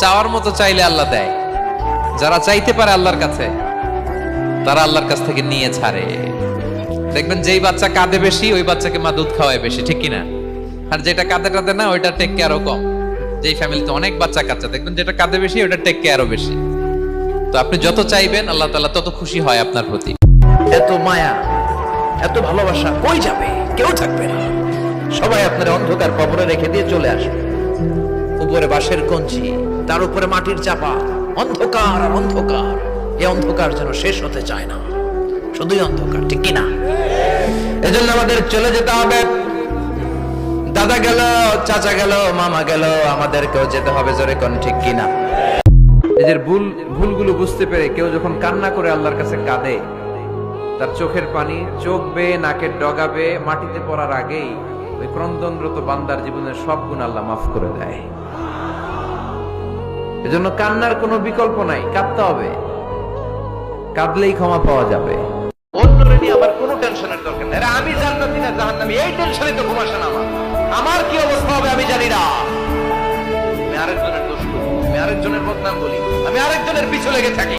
চাওয়ার মতো চাইলে আল্লাহ দেয়। যারা চাইতে পারে আল্লাহর কাছে, তারা আল্লাহর কাছ থেকে নিয়ে ছাড়ে। দেখবেন যেই বাচ্চা কাঁদে বেশি, ওই বাচ্চাকে মা দুধ খাওয়ায় বেশি, ঠিক কিনা? আর যেটা কাঁদে টাদে না, ওইটা টেক কেয়ারও কম। যেই ফ্যামিলিতে অনেক বাচ্চা কাচ্চা দেখবেন যেটা কাঁদে বেশি ওটা টেক কেয়ারও বেশি। তো আপনি যত চাইবেন, আল্লাহ তাআলা তত খুশি হয় আপনার প্রতি। এত মায়া, এত ভালোবাসা কই যাবে? কেউ থাকবে না। সবাই আপনার অন্ধকার কবরে রেখে দিয়ে চলে আসবে। উপরে বাঁশের কঞ্চি। তার উপরে মাটির চাপা। অন্ধকার আর অন্ধকার। এই অন্ধকার যেন শেষ হতে চায় না। শুধুই অন্ধকার, ঠিক কিনা? এজন্য আমাদের চলে যেতে হবে। দাদা গেল, চাচা গেল, মামা গেল, আমাদেরকেও যেতে হবে জোরে কোন ঠিক কিনা? নিজের ভুল, ভুলগুলো বুঝতে পেরে কেউ যখন কান্না করে আল্লাহর কাছে কাঁদে, তার চোখের পানি চোখ বেয়ে নাকের ডগাবে, মাটিতে পড়ার আগেই ওই ক্রন্দনরত বান্দার জীবনের সব গুণ আল্লাহ মাফ করে দেয়। এজন্য কান্নার কোনো বিকল্প নাই, কাঁদতে হবে। কাঁদলেই ক্ষমা পাওয়া যাবে। অন্যরে নিয়ে আমার কোনো টেনশনের দরকার নেই। আমি জান্নাতি না এই টেনশনে তো ঘুম না আমার। কি অবস্থা হবে আমি জানি না। আমি আরেকজনের দোষ আমি আরেকজনের বদনাম বলি, আমি আরেকজনের পিছু লেগে থাকি।